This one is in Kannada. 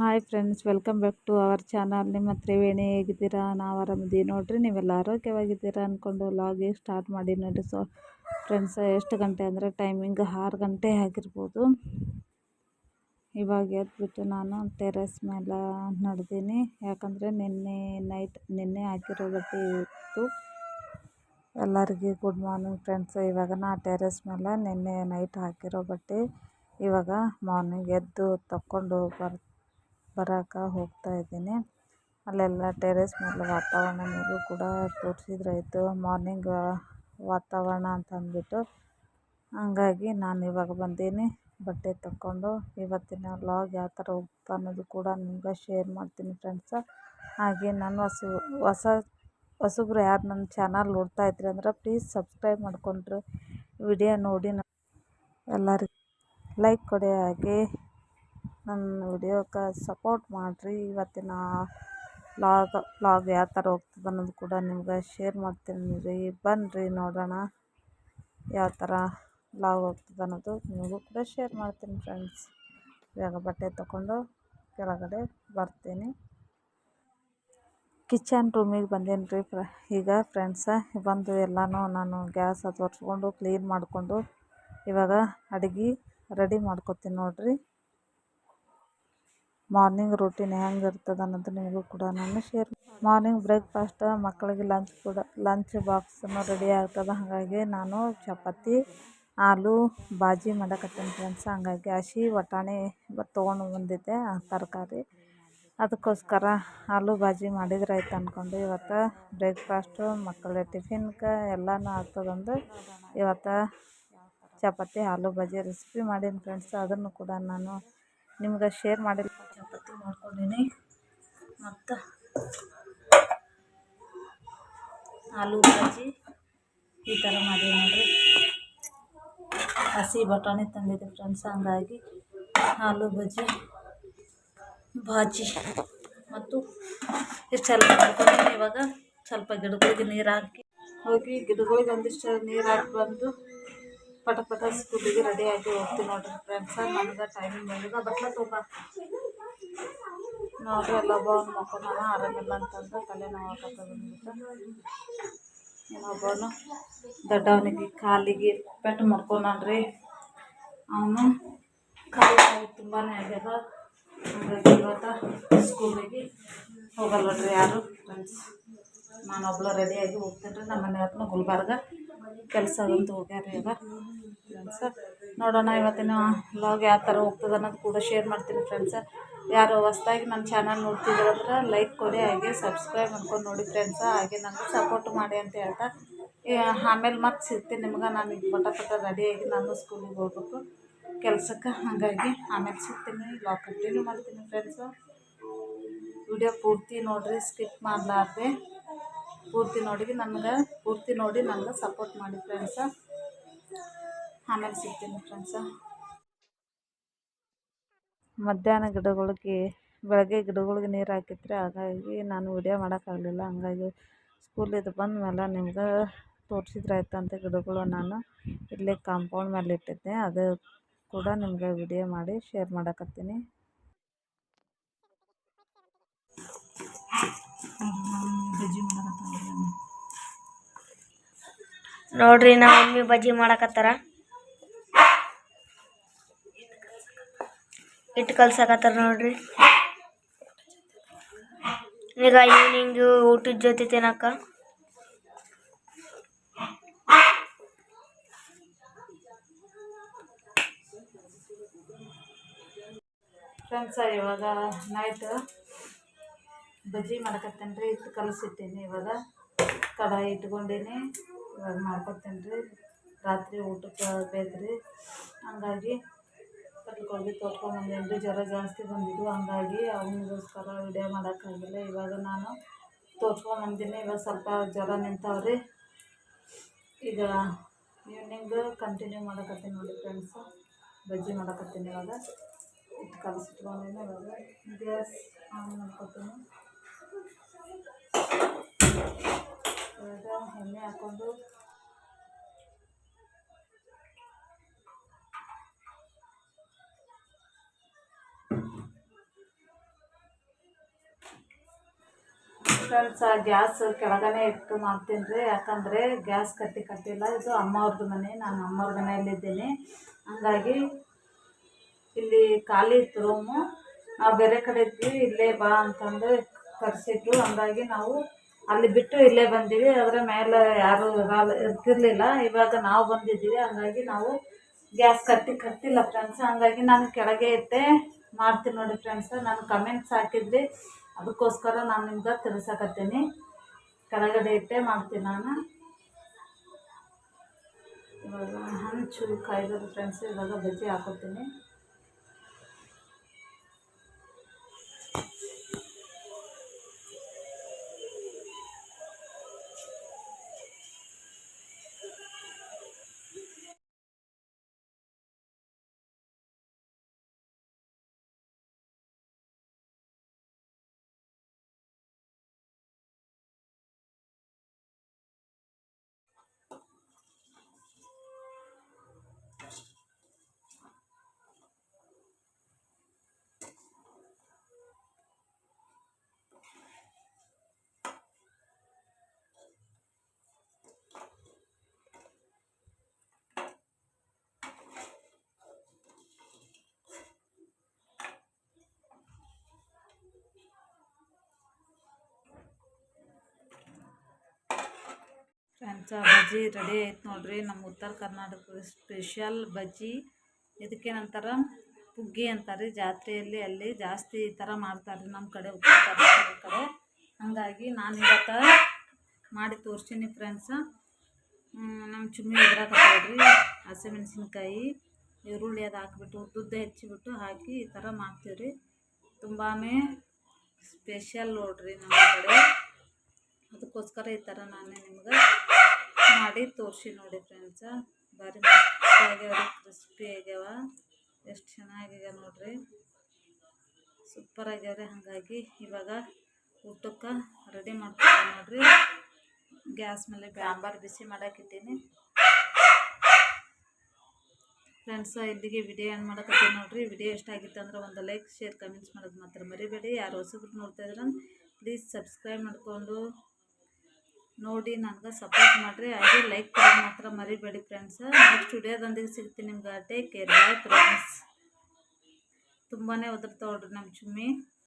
Hi friends welcome back to our channel ನಿಮ್ಮ ತ್ರಿವೇಣಿ ಹೇಗಿದ್ದೀರಾ? ನಾವು ಆರಾಮಿದ್ದೀವಿ ನೋಡಿರಿ, ನೀವೆಲ್ಲ ಆರೋಗ್ಯವಾಗಿದ್ದೀರಾ ಅಂದ್ಕೊಂಡು ಲಾಗಿ ಸ್ಟಾರ್ಟ್ ಮಾಡಿ ನೋಡಿ. ಸೊ ಫ್ರೆಂಡ್ಸ್ ಎಷ್ಟು ಗಂಟೆ ಅಂದರೆ ಟೈಮಿಂಗ್ ಆರು ಗಂಟೆ ಆಗಿರ್ಬೋದು. ಇವಾಗ ಎದ್ಬಿಟ್ಟು ನಾನು ಟೆರೆಸ್ ಮೇಲೆ ನಡೆದೀನಿ. ಯಾಕಂದರೆ ನಿನ್ನೆ ನೈಟ್ ನಿನ್ನೆ ಹಾಕಿರೋ ಬಟ್ಟೆ ಇತ್ತು. ಎಲ್ಲರಿಗೆ ಗುಡ್ ಮಾರ್ನಿಂಗ್ ಫ್ರೆಂಡ್ಸ್ ಇವಾಗ ನಾ ಟೆರೆಸ್ ಮೇಲೆ ನಿನ್ನೆ ನೈಟ್ ಹಾಕಿರೋ ಬಟ್ಟೆ ಇವಾಗ ಮಾರ್ನಿಂಗ್ ಎದ್ದು ತಕ್ಕೊಂಡು ಬರ್ ಬರೋಕೆ ಹೋಗ್ತಾ ಇದ್ದೀನಿ. ಅಲ್ಲೆಲ್ಲ ಟೆರೇಸ್ ಮೇಲೆ ವಾತಾವರಣ ನಿಮಗೂ ಕೂಡ ತೋರಿಸಿದ್ರಾಯ್ತು ಮಾರ್ನಿಂಗ್ ವಾತಾವರಣ ಅಂತ ಅಂದ್ಬಿಟ್ಟು. ಹಂಗಾಗಿ ನಾನು ಇವಾಗ ಬಂದೀನಿ. ಬಟ್ಟೆ ತಕ್ಕೊಂಡು. ಇವತ್ತಿನ ವ್ಲಾಗ್ ಯಾವ ಥರ ಹೋಗ್ತಾ ಅನ್ನೋದು ಕೂಡ ನಿಮ್ಗೆ ಶೇರ್ ಮಾಡ್ತೀನಿ ಫ್ರೆಂಡ್ಸ ಹಾಗೆ ನಾನು ಹೊಸ ಹೊಸ ಹೊಸಬ್ರು ಯಾರು ನನ್ನ ಚಾನಲ್ ನೋಡ್ತಾ ಇದ್ರಿ ಅಂದ್ರೆ ಪ್ಲೀಸ್ ಸಬ್ಸ್ಕ್ರೈಬ್ ಮಾಡಿಕೊಂಡ್ರೆ. ವಿಡಿಯೋ ನೋಡಿ ಎಲ್ಲರಿಗೂ ಲೈಕ್ ಕೊಡಿ ಹಾಗೆ. ನನ್ನ ವಿಡಿಯೋಕ್ಕೆ ಸಪೋರ್ಟ್ ಮಾಡಿರಿ. ಇವತ್ತಿನ ಲಾಗ್ ಲಾಗ್ ಯಾವ ಥರ ಹೋಗ್ತದೆ ಅನ್ನೋದು ಕೂಡ ನಿಮ್ಗೆ ಶೇರ್ ಮಾಡ್ತೀನಿ ರೀ. ಬನ್ನಿರಿ ನೋಡೋಣ ಯಾವ ಥರ ಲಾಗ್ ಹೋಗ್ತದೆ ಅನ್ನೋದು ನಿಮಗೂ ಕೂಡ ಶೇರ್ ಮಾಡ್ತೀನಿ ಫ್ರೆಂಡ್ಸ್. ಇವಾಗ ಬಟ್ಟೆ ತೊಗೊಂಡು ಕೆಳಗಡೆ ಬರ್ತೀನಿ. ಕಿಚನ್ ರೂಮಿಗೆ ಬಂದೇನಿ ರೀ ಫ್ರ, ಈಗ ಫ್ರೆಂಡ್ಸ ಬಂದು ಎಲ್ಲನೂ ನಾನು ಗ್ಯಾಸ್ ಅದು ಒರೆಸ್ಕೊಂಡು ಕ್ಲೀನ್ ಮಾಡಿಕೊಂಡು ಇವಾಗ ಅಡುಗೆ ರೆಡಿ ಮಾಡ್ಕೊತೀನಿ ನೋಡಿರಿ. ಮಾರ್ನಿಂಗ್ ರೂಟೀನ್ ಹೆಂಗೆ ಇರ್ತದೆ ಅನ್ನೋದು ನಿಮಗೂ ಕೂಡ ನಾನು ಶೇರ್ ಮಾರ್ನಿಂಗ್ ಬ್ರೇಕ್ಫಾಸ್ಟ್ ಮಕ್ಕಳಿಗೆ ಲಂಚ್ ಕೂಡ ಲಂಚ್ ಬಾಕ್ಸನ್ನು ರೆಡಿ ಆಗ್ತದೆ. ಹಾಗಾಗಿ ನಾನು ಚಪಾತಿ, ಆಲೂ, ಬಾಜಿ ಮಾಡಕತ್ತೀನಿ ಫ್ರೆಂಡ್ಸ್ ಹಂಗಾಗಿ ಹಸಿ ಬಟಾಣಿ ತೊಗೊಂಡು ಬಂದಿದ್ದೆ ತರಕಾರಿ. ಅದಕ್ಕೋಸ್ಕರ ಆಲೂ ಬಾಜಿ ಮಾಡಿದ್ರೆ ಆಯ್ತು ಅಂದ್ಕೊಂಡು ಇವತ್ತು ಬ್ರೇಕ್ಫಾಸ್ಟು ಮಕ್ಕಳ ಟಿಫಿನ್ಗೆ ಎಲ್ಲನೂ ಆಗ್ತದಂದು ಇವತ್ತು ಚಪಾತಿ, ಆಲೂ ಬಾಜಿ ರೆಸಿಪಿ ಮಾಡೀನಿ ಫ್ರೆಂಡ್ಸ್ ಅದನ್ನು ಕೂಡ ನಾನು ನಿಮ್ಗೆ ಶೇರ್ ಮಾಡಿಲ್ಲ ಚಪಾತಿ ಮಾಡ್ಕೊಂಡೀನಿ. ಮತ್ತು ಆಲೂ ಬಾಜಿ ಈ ಥರ ಮಾಡಿ ನೋಡಿರಿ. ಹಸಿ ಬಟಾಣಿ ತಂದಿದ್ದೆ ಫ್ರೆಂಡ್ಸ್ ಹಂಗಾಗಿ ಆಲೂ ಬಜ್ಜಿ ಬಾಜಿ ಮತ್ತು ಇಷ್ಟೆಲ್ಲ ಮಾಡ್ಕೊಂಡೀನಿ, ಇವಾಗ ಸ್ವಲ್ಪ ಗಿಡಗಳಿಗೆ ನೀರು ಹಾಕಿ. ಹೋಗಿ ಗಿಡಗಳಿಗೆ ಒಂದಿಷ್ಟು ನೀರು ಹಾಕಿ ಬಂದು ಪಟ ಪಟ ಸ್ಕೂಲಿಗೆ ಆಗಿ ಹೋಗ್ತೀನಿ ನೋಡ್ರಿ ಫ್ರೆಂಡ್ಸ ನನಗೆ ಟೈಮಿಂಗ್ ಬಂದಿದೆ. ಬಟ್ಲ ತುಂಬ ನೋಡ್ರಿ ಎಲ್ಲ ಒಬ್ಬವನು ಮಕ್ಕೊಂಡಾನ ಆರಾಮಿಲ್ಲ ಅಂತಂದ್ರೆ ತಲೆನೋವು ನೋವು ಬಂದ್ಬಿಟ್ಟು. ದೊಡ್ಡವನಿಗೆ ಕಾಲಿಗೆ ಪೆಟ್ಟು ಮಾಡ್ಕೊಂಡ್ರಿ ಅವನು ಕಾಲು ತುಂಬಾ ಆಗ್ಯದ. ಹಾಗಾಗಿ ಇವತ್ತು ಸ್ಕೂಲಿಗೆ ಹೋಗಲ್ಲ ನೋಡ್ರಿ ಯಾರು ಫ್ರೆಂಡ್ಸ್ ನಾನೊಬ್ಳು ರೆಡಿಯಾಗಿ ಹೋಗ್ತೀನಿ ರೀ ನಮ್ಮ ಮನೆಯವ್ರನ್ನ ಗುಲ್ಬರ್ಗ ಕೆಲಸ ಅಂತ ಹೋಗ್ಯಾರ ಈಗ ಫ್ರೆಂಡ್ಸ ನೋಡೋಣ ಇವತ್ತಿನ ವ್ಲಾಗ್ ಯಾವ ಥರ ಹೋಗ್ತದೆ ಅನ್ನೋದು ಕೂಡ ಶೇರ್ ಮಾಡ್ತೀನಿ ಫ್ರೆಂಡ್ಸ ಯಾರು ಹೊಸ್ದಾಗಿ ನನ್ನ ಚಾನಲ್ ನೋಡ್ತಿದ್ರಂದ್ರೆ ಲೈಕ್ ಕೊಡಿ, ಹಾಗೆ ಸಬ್ಸ್ಕ್ರೈಬ್ ಮಾಡ್ಕೊಂಡು ನೋಡಿ ಫ್ರೆಂಡ್ಸ ಹಾಗೆ ನನಗೆ ಸಪೋರ್ಟ್ ಮಾಡಿ ಅಂತ ಹೇಳ್ತಾ. ಆಮೇಲೆ ಮತ್ತೆ ಸಿಗ್ತೀನಿ ನಿಮ್ಗೆ. ನಾನು ಇದು ಪಟ ಪಟ ರೆಡಿಯಾಗಿ ನಾನು ಸ್ಕೂಲಿಗೆ ಹೋಗ್ಬೇಕು. ಕೆಲಸಕ್ಕೆ ಹಾಗಾಗಿ ಆಮೇಲೆ ಸಿಗ್ತೀನಿ. ವ್ಲಾಗ್ ಕಂಟಿನ್ಯೂ ಮಾಡ್ತೀನಿ ಫ್ರೆಂಡ್ಸು ವಿಡಿಯೋ ಪೂರ್ತಿ ನೋಡಿರಿ ಸ್ಕಿಪ್ ಮಾಡಲಾರ್ದೆ. ಪೂರ್ತಿ ನೋಡಿ ನನಗೆ, ಪೂರ್ತಿ ನೋಡಿ ನನಗೆ ಸಪೋರ್ಟ್ ಮಾಡಿ ಫ್ರೆಂಡ್ಸ ಆಮೇಲೆ ಸಿಗ್ತೀನಿ ಫ್ರೆಂಡ್ಸ ಮಧ್ಯಾಹ್ನ ಗಿಡಗಳಿಗೆ ಬೆಳಗ್ಗೆ ಗಿಡಗಳಿಗೆ ನೀರು ಹಾಕಿದ್ರೆ ಹಾಗಾಗಿ ನಾನು ವಿಡಿಯೋ ಮಾಡೋಕ್ಕಾಗಲಿಲ್ಲ. ಹಂಗಾಗಿ ಸ್ಕೂಲಿಂದ ಬಂದ ಮೇಲೆ ನಿಮ್ಗೆ ತೋರಿಸಿದ್ರೆ ಆಯ್ತು ಅಂತ ಗಿಡಗಳು. ನಾನು ಇಲ್ಲೇ ಕಾಂಪೌಂಡ್ ಮೇಲೆ ಇಟ್ಟಿದ್ದೆ. ಅದು ಕೂಡ ನಿಮಗೆ ವಿಡಿಯೋ ಮಾಡಿ ಶೇರ್ ಮಾಡಕತ್ತೀನಿ. ಬಜ್ಜಿ ಮಾಡಕತ್ತೀನಿ ನೋಡ್ರಿ ನಮ್ಮ ಮಮ್ಮಿ ಬಜ್ಜಿ ಮಾಡಕತ್ತಾರ? ಹಿಟ್ಟು ಕಲ್ಸಕತ್ತಾರ ನೋಡ್ರಿ. ಈಗ ಈವ್ನಿಂಗ್ ಊಟದ ಜೊತೆ ತಿನ್ನಕ ಫ್ರೆಂಡ್ಸ ಇವಾಗ ನೈಟ್ ಬಜ್ಜಿ ಮಾಡಕತ್ತೇನೆ ರೀ ಹಿಟ್ಟು ಕಲಸಿಟ್ಟೀನಿ ಇವಾಗ. ಕಡಾಯಿ ಇಟ್ಕೊಂಡೀನಿ ಇವಾಗ ಮಾಡ್ಕೊತೇನೆ ರೀ ರಾತ್ರಿ ಊಟಕ್ಕೆ ಬೇಕ್ರಿ. ಹಂಗಾಗಿ ಕಟ್ಲಿಗೆ ತೊಟ್ಕೊಂಬಂದೇನಿ ರೀ ಜ್ವರ ಜಾಸ್ತಿ ಬಂದಿದ್ದು. ಹಂಗಾಗಿ ಅವನಿಗೋಸ್ಕರ ವಿಡಿಯೋ ಮಾಡೋಕ್ಕಾಗಿಲ್ಲ. ಇವಾಗ ನಾನು ತೋರ್ಸ್ಕೊಂಬಂದಿನಿ ಇವಾಗ ಸ್ವಲ್ಪ ಜ್ವರ ನಿಂತಾವ್ರಿ. ಈಗ ಈವ್ನಿಂಗ್ ಕಂಟಿನ್ಯೂ ಮಾಡಕತ್ತೀನಿ ನೋಡಿ ಫ್ರೆಂಡ್ಸು ಬಜ್ಜಿ ಮಾಡಕತ್ತೀನಿ ಇವಾಗ. ಇಟ್ಟು ಕಲಸಿಟ್ಕೊಂಡಿನಿ ಇವಾಗ. ಗ್ಯಾಸ್ ಆನ್ ಮಾಡ್ಕೊತೀನಿ. ಇವಾಗ ಎಣ್ಣೆ ಹಾಕ್ಕೊಂಡು ಫ್ರೆಂಡ್ಸ್ ಆ ಗ್ಯಾಸ್ ಕೆಳಗನೆ ಇಟ್ಟು ಮಾಡ್ತೀನಿ ರೀ. ಯಾಕಂದರೆ ಗ್ಯಾಸ್ ಕಟ್ಟಿ ಕಟ್ಟಿಲ್ಲ ಇದು ಅಮ್ಮವ್ರದ್ದು ಮನೆ, ನಾನು ಅಮ್ಮವ್ರ ಮನೆಯಲ್ಲಿದ್ದೀನಿ ಹಂಗಾಗಿ ಇಲ್ಲಿ ಖಾಲಿ ಇತ್ತು ರೂಮು ನಾವು ಬೇರೆ ಕಡೆ ಇದ್ವಿ, ಇಲ್ಲೇ ಬಾ ಅಂತಂದು ಕರೆಸಿದ್ರು. ಹಂಗಾಗಿ ನಾವು ಅಲ್ಲಿ ಬಿಟ್ಟು ಇಲ್ಲೇ ಬಂದೀವಿ. ಅದರ ಮೇಲೆ ಯಾರು ಇರಲ್ಲ, ಇರ್ತಿರ್ಲಿಲ್ಲ. ಇವಾಗ ನಾವು ಬಂದಿದ್ದೀವಿ. ಹಂಗಾಗಿ ನಾವು ಗ್ಯಾಸ್ ಕಟ್ಟಿ ಕಟ್ಟಿಲ್ಲ ಫ್ರೆಂಡ್ಸ್ ಹಂಗಾಗಿ ನಾನು ಕೆಳಗೆ ಇದ್ದೆ. ಮಾಡ್ತೀನಿ ನೋಡಿ ಫ್ರೆಂಡ್ಸ್ ನಾನು ಕಮೆಂಟ್ಸ್ ಹಾಕಿದ್ರಿ. ಅದಕ್ಕೋಸ್ಕರ ನಾನು ನಿಮ್ಗೆ ತಿಳಿಸಕತ್ತೀನಿ. ಕೆಳಗಡೆ ಇಟ್ಟೆ ಮಾಡ್ತೀನಿ ನಾನು. ಇವಾಗ ಹಂಚು ಕಾಯ್ದದ ಫ್ರೆಂಡ್ಸ್ ಇವಾಗ ಬಜ್ಜಿ ಹಾಕೋತೀನಿ. ಫ್ರೆಂಡ್ಸ ಬಜ್ಜಿ ರೆಡಿ ಆಯ್ತು ನೋಡ್ರಿ. ನಮ್ಮ ಉತ್ತರ ಕರ್ನಾಟಕದ ಸ್ಪೆಷಲ್ ಬಜ್ಜಿ. ಇದಕ್ಕೇನಂತಾರೆ? ಪುಗ್ಗಿ ಅಂತಾರೆ ಜಾತ್ರೆಯಲ್ಲಿ ಅಲ್ಲಿ ಜಾಸ್ತಿ ಈ ಥರ ಮಾಡ್ತಾರೆ ನಮ್ಮ ಕಡೆ, ಉತ್ತರ ಕರ್ನಾಟಕದ ಕಡೆ. ಹಾಗಾಗಿ ನಾನು ಇವತ್ತು ಮಾಡಿ ತೋರಿಸ್ತೀನಿ ಫ್ರೆಂಡ್ಸ್ ನಮ್ಮ ಚುಮ್ಮಿ ಇದ್ರಾಕತ್ತೇಳ್ರಿ ಹಸಿಮೆಣ್ಸಿನ್ಕಾಯಿ, ಈರುಳ್ಳಿ ಅದು ಹಾಕ್ಬಿಟ್ಟು, ಉದ್ದುದ್ದ ಹೆಚ್ಚಿಬಿಟ್ಟು ಹಾಕಿ ಈ ಥರ ಮಾಡ್ತೀವಿ ರೀ ತುಂಬಾ ಸ್ಪೆಷಲ್ ನೋಡ್ರಿ ನಮ್ಮ ಕಡೆ. ಅದಕ್ಕೋಸ್ಕರ ಈ ಥರ ನಾನೇ ನಿಮ್ಗೆ ಮಾಡಿ ತೋರಿಸಿ ನೋಡಿ ಫ್ರೆಂಡ್ಸ ಭಾರಿ ಆಗ್ಯಾವ ಕ್ರಿಸ್ಪಿ ಆಗ್ಯಾವ. ಎಷ್ಟು ಚೆನ್ನಾಗಿದೆ ನೋಡ್ರಿ. ಸೂಪರ್ ಆಗ್ಯಾವ ರೀ ಹಾಗಾಗಿ ಇವಾಗ ಊಟಕ್ಕೆ ರೆಡಿ ಮಾಡ್ತೀನಿ ನೋಡ್ರಿ. ಗ್ಯಾಸ್ ಮೇಲೆ ಸಾಂಬಾರು ಬಿಸಿ ಮಾಡಾಕಿದ್ದೀನಿ ಫ್ರೆಂಡ್ಸ ಇಲ್ಲಿಗೆ ವಿಡಿಯೋ ಏನು ಮಾಡಕತ್ತೀನಿ ನೋಡ್ರಿ. ವಿಡಿಯೋ ಇಷ್ಟ ಆಗಿತ್ತು ಅಂದ್ರೆ ಒಂದು ಲೈಕ್ ಶೇರ್ ಕಮೆಂಟ್ಸ್ ಮಾಡೋದು ಮಾತ್ರ ಮರಿಬೇಡಿ. ಯಾರು ಹೊಸಬ್ರು ನೋಡ್ತಾ ಇದ್ರೆ ಪ್ಲೀಸ್ ಸಬ್ಸ್ಕ್ರೈಬ್ ಮಾಡಿಕೊಂಡು ನೋಡಿ ನನಗೆ ಸಪೋರ್ಟ್ ಮಾಡಿರಿ. ಹಾಗೆ ಲೈಕ್ ಕೊಡೋದು ಮಾತ್ರ ಮರಿಬೇಡಿ ಫ್ರೆಂಡ್ಸ್ ನೆಕ್ಸ್ಟ್ ವಿಡಿಯೋದೊಂದಿಗೆ ಸಿಗ್ತೀನಿ ನಿಮ್ಗೆ. ಟೇಕ್ ಕೇರ್ ಬಾಯ್ ಫ್ರೆಂಡ್ಸ್ ತುಂಬಾ ಒದರ್ತಾವ್ರಿ ನಮ್ಮ ಚುಮ್ಮಿ.